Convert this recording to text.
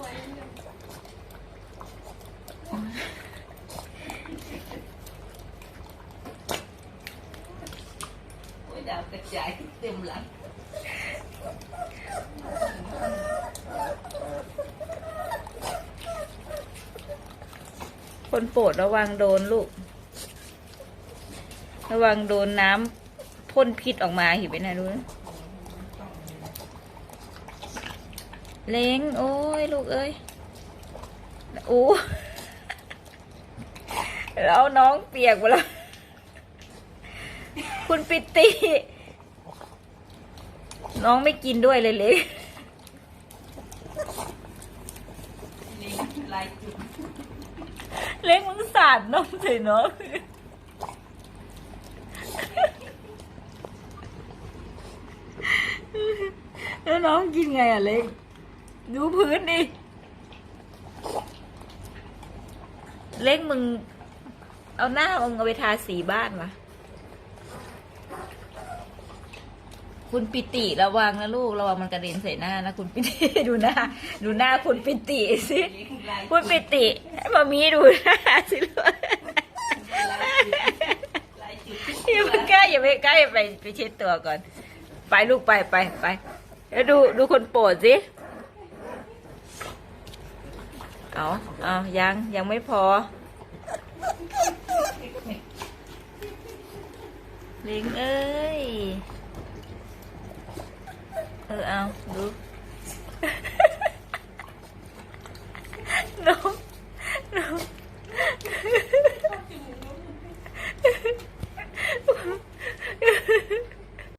โอ้ยดาวกระจายเต็มหลังคนโปรดระวังโดนลูก ระวังโดนน้ำพ่นพิษออกมาเห็นไหมนะดูนะ เล้งโอ้ยลูกเอ้ยโอ้แล้วน้องเปียกหมดแล้ว คุณปิติ น้องไม่กินด้วยเลยเล็กเล็กมึงสาดนมใส่น้องแล้วน้องกินไงอะเล็ก ดูพื้นดิ เล็กมึง เอาหน้ามึงเอาไปทาสีบ้านมาคุณปิติระวังนะลูกระวังมันกระเด็นใส่หน้านะคุณปิติดูหน้าดูหน้าคุณปิติสิคุณปิติให้มามีดูหน้าสิลูกอย่าไปใกล้อย่าไปใกล้ไปไปเช็ดตัวก่อน ไปลูกไปไปไปแล้วดูดูคนโปรดสิ เอาเอายังยังไม่พอ ลิงเอ้ย เออเอาดูน้องน้อง